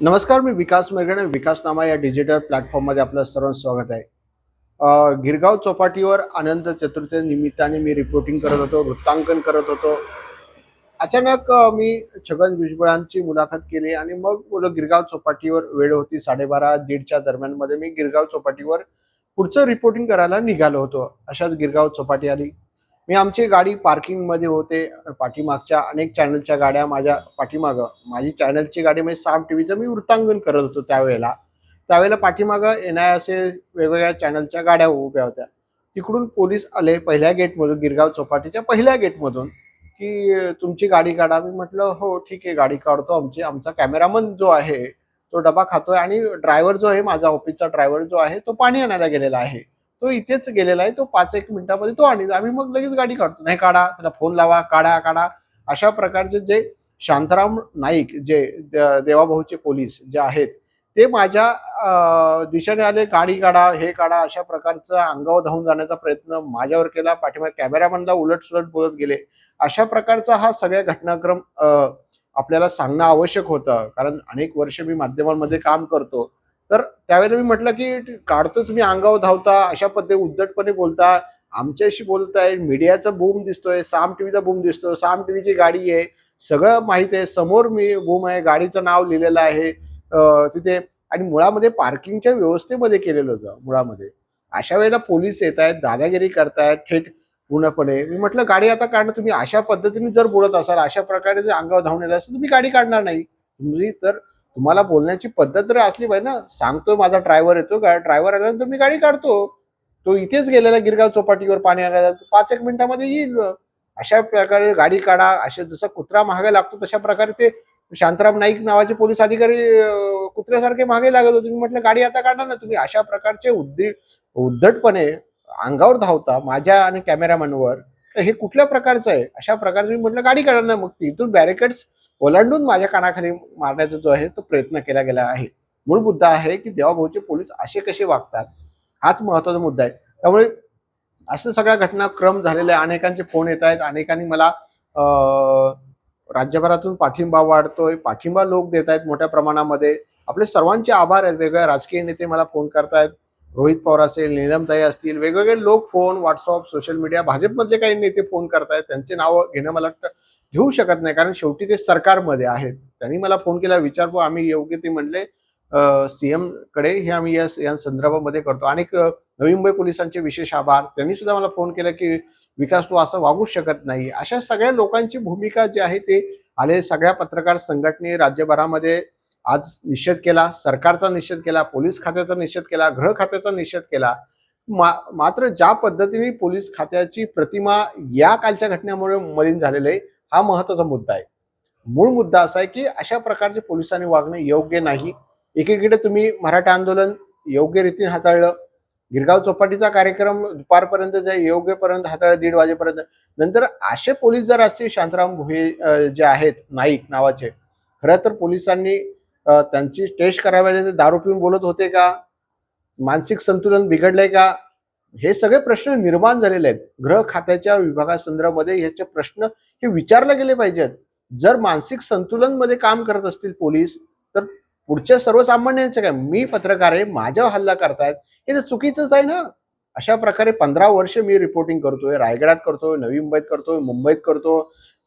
नमस्कार मी विकास मेघणे विकास नामा या डिजिटल प्लॅटफॉर्ममध्ये आपलं सर्वांचं स्वागत आहे. गिरगाव चौपाटीवर अनंत चतुर्थी निमित्ताने मी रिपोर्टिंग करत होतो वृत्तांकन करत होतो. अचानक मी छगन भुजबळांची मुलाखत केली आणि मग बोलो गिरगाव चौपाटीवर वेळ होती साडेबारा दीडच्या दरम्यानमध्ये मी गिरगाव चौपाटीवर पुढचं रिपोर्टिंग करायला निघालो होतो. अशाच गिरगाव चौपाटी आली. मी आमची गाडी पार्किंगमध्ये होते पाठीमागच्या अनेक चॅनलच्या गाड्या माझ्या पाठीमागं. माझी चॅनलची गाडी म्हणजे साम टीव्हीचं. मी वृत्तांकन करत होतो त्यावेळेला. त्यावेळेला पाठीमागं एन आय असे वेगवेगळ्या चॅनलच्या गाड्या उभ्या होत्या. तिकडून पोलीस आले पहिल्या गेटमधून गिरगाव चौपाटीच्या पहिल्या गेटमधून की तुमची गाडी काढा. मी म्हटलं हो ठीक आहे गाडी काढतो आमची. आमचा कॅमेरामन जो आहे तो डबा खातोय आणि ड्रायव्हर जो आहे माझा ऑफिसचा ड्रायव्हर जो आहे तो पाणी आणायला गेलेला आहे. तो इथेच गेलेला आहे तो पाच एक मिनिटामध्ये तो आणि आम्ही मग लगेच गाडी काढतो. नाही काढा त्याला फोन लावा काढा काढा. अशा प्रकारचे जे शांताराम नाईक जे देवाभाऊचे पोलीस जे आहेत ते माझ्या दिशेने आले गाडी काढा हे काढा अशा प्रकारचा अंगावर धावून जाण्याचा प्रयत्न माझ्यावर केला. पाठीमागे कॅमेरामॅनला उलट सुलट बोलत गेले. अशा प्रकारचा हा सगळ्या घटनाक्रम आपल्याला सांगणं आवश्यक होतं. कारण अनेक वर्ष मी माध्यमांमध्ये काम करतो. तर त्यावेळेला मी म्हटलं की काढतो तुम्ही अंगावर धावता अशा पद्धती उद्धटपणे बोलता. आमच्याशी बोलताय मीडियाचा बूम दिसतोय साम टीव्हीचा बूम दिसतोय साम टीव्हीची गाडी आहे सगळं माहीत आहे. समोर मी बूम आहे गाडीचं नाव लिहिलेलं आहे तिथे. आणि मुळामध्ये पार्किंगच्या व्यवस्थेमध्ये केलेलं होतं मुळामध्ये. अशा वेळेला पोलीस येत आहेत दादागिरी करतायत थेट पूर्णपणे. मी म्हटलं गाडी आता काढणं तुम्ही अशा पद्धतीने जर बोलत असाल अशा प्रकारे जर अंगावर धावून येत असेल तुम्ही गाडी काढणार नाही. तुम्ही तर तुम्हाला बोलण्याची पद्धत तर असली पाहिजे ना. सांगतोय माझा ड्रायव्हर येतो ड्रायव्हर आल्यानंतर मी गाडी काढतो. तो इथेच गेलेला गिरगाव चौपाटीवर पाणी आणायला पाच एक मिनिटामध्ये येईल. अशा प्रकारे गाडी काढा. अशा जसा कुत्रा महागे लागतो तशा प्रकारे ते शांताराम नाईक नावाचे पोलीस अधिकारी कुत्र्यासारखे मागे लागत होते. मी म्हटलं गाडी आता काढा ना तुम्ही. अशा प्रकारचे उद्दी उद्धटपणे अंगावर धावता माझ्या आणि कॅमेरामॅनवर तर हे कुठल्या प्रकारचं आहे? अशा प्रकारचं मी म्हटलं गाडी काढा मग तिथून बॅरिकेड्स ओलांडून माझ्या कानाखाली मारण्याचा जो आहे तो प्रयत्न केला गेला आहे. मूळ मुद्दा आहे की देवाभाऊचे पोलीस असे कसे वागतात? हाच महत्त्वाचा मुद्दा आहे. त्यामुळे असं सगळ्या घटनाक्रम झालेले अनेकांचे फोन येत आहेत. अनेकांनी मला राज्यभरातून पाठिंबा वाढतोय. पाठिंबा लोक देत आहेत मोठ्या प्रमाणामध्ये. आपले सर्वांचे आभार आहेत. वेगवेगळ्या राजकीय नेते मला फोन करतायत. रोहित पवार असेल नीलमताई असतील वेगवेगळे लोक फोन व्हॉट्सअप सोशल मीडिया भाजपमधले काही नेते फोन करतायत त्यांचे नावं घेणं मला वाटतं घेऊ शकत नाही कारण शेवटी ते सरकारमध्ये आहेत. त्यांनी मला फोन केला विचारतो आम्ही योग्य ते म्हणले सीएमकडे हे आम्ही या या संदर्भामध्ये करतो. आणि नवी मुंबई पोलिसांचे विशेष आभार त्यांनी सुद्धा मला फोन केला की विकास तू असं वागूच शकत नाही. अशा सगळ्या लोकांची भूमिका जी आहे ते आले सगळ्या पत्रकार संघटने राज्यभरामध्ये आज निषेध केला सरकारचा निषेध केला पोलीस खात्याचा निषेध केला गृह खात्याचा निषेध केला. मा- मात्र ज्या पद्धतीने पोलीस खात्याची प्रतिमा या कालच्या घटनेमुळे मलिन झालेली आहे हा महत्त्वाचा मुद्दा आहे. मूळ मुद्दा असा आहे की अशा प्रकारचे पोलिसांनी वागणं योग्य नाही. एकीकडे तुम्ही मराठा आंदोलन योग्य रीतीने हाताळलं गिरगाव चौपाटीचा कार्यक्रम दुपारपर्यंत जे योग्यपर्यंत हाताळलं दीड वाजेपर्यंत. नंतर असे पोलीस जर असते शांताराम भुये जे आहेत नाईक नावाचे खरं तर पोलिसांनी त्यांची टेस्ट करावी ते दारू पिऊन बोलत होते का? मानसिक संतुलन बिघडलंय का? हे सगळे प्रश्न निर्माण झालेले आहेत. गृह खात्याच्या विभागासंदर्भामध्ये याचे प्रश्न हे विचारले गेले पाहिजेत. जर मानसिक संतुलनमध्ये काम करत असतील पोलीस तर पुढच्या सर्वसामान्यांचं काय? मी पत्रकार आहे माझ्यावर हल्ला करतायत. हे तर चुकीचंच आहे ना? अशा प्रकारे पंधरा वर्ष मी रिपोर्टिंग करतोय रायगडात करतोय नवी मुंबईत करतोय मुंबईत करतो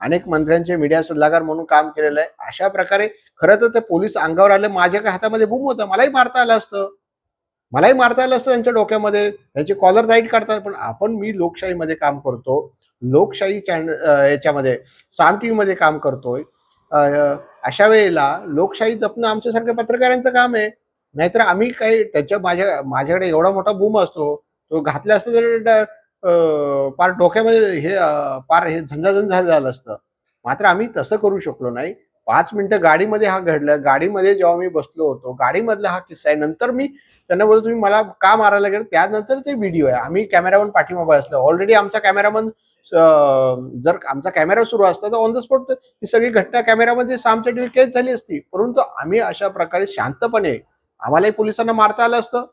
अनेक मंत्र्यांचे मीडिया सल्लागार म्हणून काम केलेलं आहे. अशा प्रकारे खरं तर ते पोलीस अंगावर आले माझ्या काय हातामध्ये बूम होतं मलाही मारता आलं असतं. मलाही मारता आलं असतं त्यांच्या डोक्यामध्ये त्यांचे कॉलर राईट करतात पण आपण मी लोकशाहीमध्ये काम करतो लोकशाही चॅनल याच्यामध्ये साम टीव्ही मध्ये काम करतोय. अशा वेळेला लोकशाही जपणं आमच्यासारख्या पत्रकारांचं काम आहे. नाहीतर आम्ही काही त्याच्या माझ्या माझ्याकडे एवढा मोठा बूम असतो तो घातला असतं तर पार डोक्यामध्ये हे पार हे झंझाझंझ झालं झालं असतं. मात्र आम्ही तसं करू शकलो नाही. पाच मिनिटं गाडीमध्ये हा घडलं. गाडीमध्ये जेव्हा मी बसलो होतो गाडीमधला हा किस्सा आहे. नंतर मी त्यांना बोलतो तुम्ही मला का मारायला गेलं त्यानंतर ते व्हिडिओ आहे. आम्ही कॅमेरामन पाठीमागे असलो. ऑलरेडी आमचा कॅमेरामन जर आमचा कॅमेरा सुरू असता तर ऑन द स्पॉट ही सगळी घटना कॅमेरामध्ये सामच्या केस झाली असती. परंतु आम्ही अशा प्रकारे शांतपणे आम्हालाही पोलिसांना मारता आलं असतं.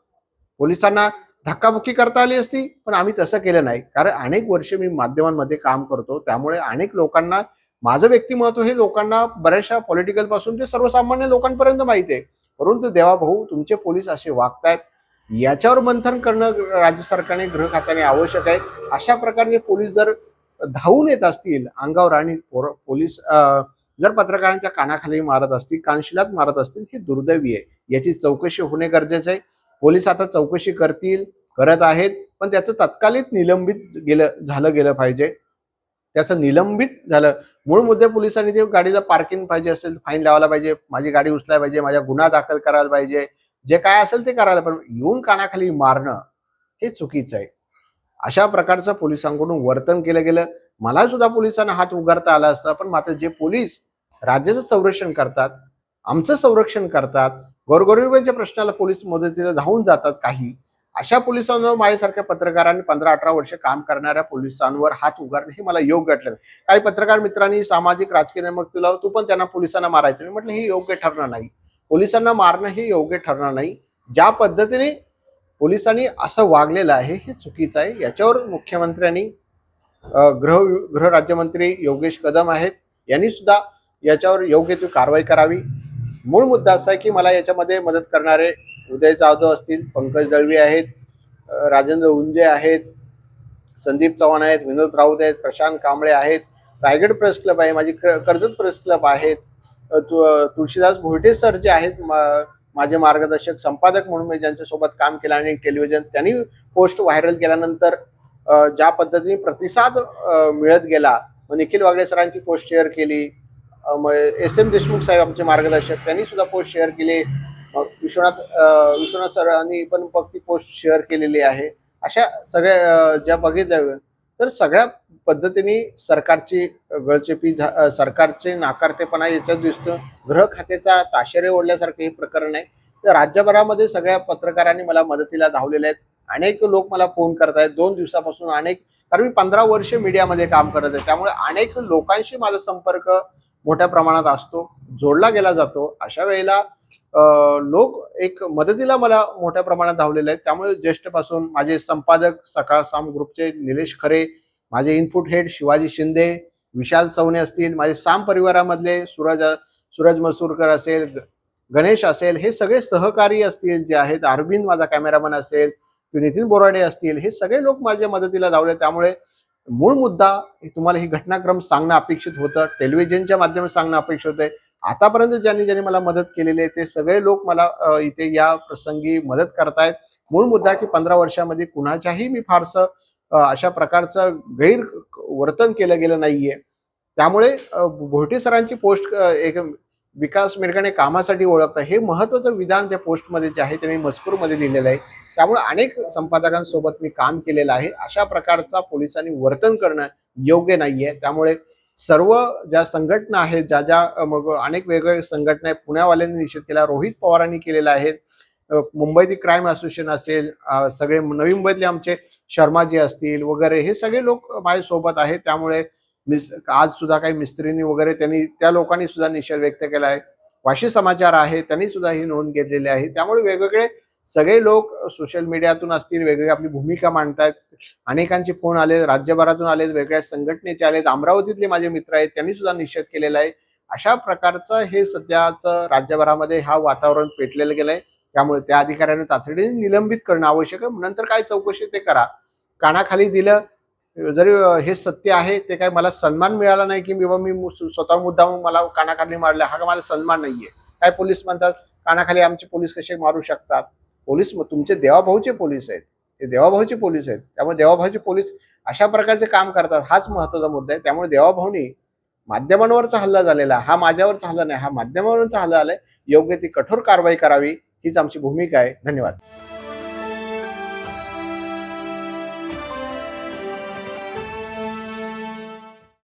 पोलिसांना धक्काबुक्की करता आली असती पण आम्ही तसं केलं नाही. कारण अनेक वर्ष मी माध्यमांमध्ये काम करतो त्यामुळे अनेक लोकांना माझं व्यक्तिमत्व हे लोकांना बऱ्याचशा पॉलिटिकलपासून ते सर्वसामान्य लोकांपर्यंत माहिती आहे. परंतु देवा भाऊ तुमचे पोलीस असे वागतायत याच्यावर मंथन करणं राज्य सरकारने गृह खात्याने आवश्यक आहे. अशा प्रकारचे पोलीस जर धावून येत असतील अंगावर आणि पोलीस जर पत्रकारांच्या कानाखाली मारत असतील कानशिलात मारत असतील हे दुर्दैवी आहे. याची चौकशी होणे गरजेचं आहे. पोलीस आता चौकशी करतील करत आहेत पण त्याचं तत्कालीन निलंबित गेलं झालं गेलं पाहिजे. त्याचं निलंबित झालं. मूळ मुद्दे पोलिसांनी ते गाडीला पार्किंग पाहिजे असेल फाईन लावायला पाहिजे माझी गाडी उचलायला पाहिजे माझ्या गुन्हा दाखल करायला पाहिजे जे काय असेल ते करायला पाहिजे येऊन कानाखाली मारणं हे चुकीचं आहे. अशा प्रकारचं पोलिसांकडून वर्तन केलं गेलं. मला सुद्धा पोलिसांना हात उगारता आला असता पण मात्र जे पोलीस राज्याचं संरक्षण करतात आमचं संरक्षण करतात गोरगरिबांच्या प्रश्नाला पोलीस मदतीला धावून जातात काही. अशा पोलिसांवर माझ्यासारख्या पत्रकारांनी पंधरा अठरा वर्ष काम करणाऱ्या पोलिसांवर हात उगारणे हे मला योग्य वाटलं काही पत्रकार मित्रांनी सामाजिक राजकीय मग तुला तू पण त्यांना पोलिसांना मारायचं मी म्हटलं हे योग्य ठरणार नाही. पोलिसांना मारणं हे योग्य ठरणार नाही. ज्या पद्धतीने पोलिसांनी असं वागलेलं आहे हे चुकीचं आहे. याच्यावर मुख्यमंत्र्यांनी गृह गृह राज्यमंत्री योगेश कदम आहेत. यांनी सुद्धा याच्यावर योग्य ती कारवाई करावी. मूळ मुद्दा असा आहे की मला याच्यामध्ये मदत करणारे उदय जाधव असतील पंकज दळवी आहेत राजेंद्र उंजे आहेत संदीप चव्हाण आहेत विनोद राऊत आहेत प्रशांत कांबळे आहेत रायगड प्रेस क्लब आहे माझी क- कर्जत प्रेस क्लब आहेत तु- तुळशीदास भोयटे सर जे आहेत माझे मार्गदर्शक संपादक म्हणून मी ज्यांच्यासोबत काम केलं आणि टेलिव्हिजन त्यांनी पोस्ट व्हायरल केल्यानंतर ज्या पद्धतीने प्रतिसाद मिळत गेला निखिल वागळे सरांची पोस्ट शेअर केली एस एम देशमुख साहेब आमचे मार्गदर्शक त्यांनी सुद्धा पोस्ट शेअर केले. विश्वनाथ विश्वनाथ सरांनी पण ती पोस्ट शेअर केलेली आहे. अशा सगळ्या ज्या बघितल्या तर सगळ्या पद्धतीने सरकारची गळचेपी सरकारचे नाकारतेपणा याच्यात दिसतं. गृह खात्याचा ताशेरे ओढल्यासारखं हे प्रकरण आहे. तर राज्यभरामध्ये सगळ्या पत्रकारांनी मला मदतीला धावलेले आहेत. अनेक लोक मला फोन करत आहेत दोन दिवसापासून अनेक कारण मी पंधरा वर्ष मीडियामध्ये काम करत आहे. त्यामुळे अनेक लोकांशी माझा संपर्क मोठ्या प्रमाणात असतो जोडला गेला जातो. अशा वेळेला लोक एक मदतीला मला मोठ्या प्रमाणात धावलेले आहेत. त्यामुळे ज्येष्ठपासून माझे संपादक सकाळ साम ग्रुपचे निलेश खरे माझे इनपुट हेड शिवाजी शिंदे विशाल चवणे असतील माझे साम परिवारामधले सूरज सूरज मसूरकर असेल गणेश असेल हे सगळे सहकारी असतील जे आहेत. अरविंद माझा कॅमेरामन असेल नितीन बोराडे असतील हे सगळे लोक माझ्या मदतीला धावले. त्यामुळे मूळ मुद्दा तुम्हाला ही घटनाक्रम सांगणं अपेक्षित होतं टेलिव्हिजनच्या माध्यमात सांगणं अपेक्षित होतं आतापर्यंत ज्यांनी ज्यांनी मला मदत केलेली आहे ते सगळे लोक मला इथे या प्रसंगी मदत करतायत. मूळ मुद्दा की पंधरा वर्षामध्ये कुणाच्याही मी फारसं अशा प्रकारचं गैर वर्तन केलं गेलं नाहीये. त्यामुळे भोटे सरांची पोस्ट एक विकास मिरगाणे कामासाठी ओळखतात हे महत्वाचं विधान त्या पोस्टमध्ये जे आहे त्यांनी मजकूरमध्ये लिहिलेलं आहे. त्यामुळे अनेक संपादकांसोबत मी काम केलेलं आहे. अशा प्रकारचा पोलिसांनी वर्तन करणं योग्य नाहीये. त्यामुळे सर्व ज्या संघटना आहेत ज्या ज्या मग अनेक वेगवेगळ्या संघटना आहेत पुण्यावाल्यांनी निषेध केला रोहित पवारांनी केलेला आहे. मुंबईतील क्राईम असोसिएशन असेल सगळे नवी मुंबईतले आमचे शर्माजी असतील वगैरे हे सगळे लोक माझ्यासोबत आहेत. त्यामुळे मिस आज सुद्धा काही मिस्त्रींनी वगैरे त्यांनी त्या लोकांनी सुद्धा निषेध व्यक्त केला आहे. वाशी समाचार आहे त्यांनी सुद्धा ही नोंद घेतलेली आहे. त्यामुळे वेगवेगळे सगळे लोक सोशल मीडियातून असतील वेगवेगळी आपली भूमिका मांडतायत. अनेकांचे फोन आले राज्यभरातून आले वेगळ्या संघटनेचे आलेत. अमरावतीतले माझे मित्र आहेत त्यांनी सुद्धा निषेध केलेला आहे. अशा प्रकारचं हे सध्याचं राज्यभरामध्ये हा वातावरण पेटलेलं गेलंय त्यामुळे त्या अधिकाऱ्याने तातडीने निलंबित करणं आवश्यक आहे. नंतर काय चौकशी ते करा. कानाखाली दिलं जरी हे सत्य आहे ते काय मला सन्मान मिळाला नाही की बाबा मी स्वतः मुद्दा मला कानाखाली मारला हा का मला सन्मान नाहीये. काय पोलीस म्हणतात कानाखाली आमचे पोलीस कसे मारू शकतात? पोलीस तुमचे देवाभाऊचे पोलीस आहेत. ते देवाभाऊचे पोलीस आहेत. त्यामुळे देवाभाऊचे पोलीस अशा प्रकारचे काम करतात हाच महत्त्वाचा मुद्दा आहे. त्यामुळे देवाभाऊनी माध्यमांवरचा हल्ला झालेला हा माझ्यावरचा हल्ला नाही हा माध्यमावरचा हल्ला आलाय योग्य ती कठोर कारवाई करावी हीच आमची भूमिका आहे. धन्यवाद.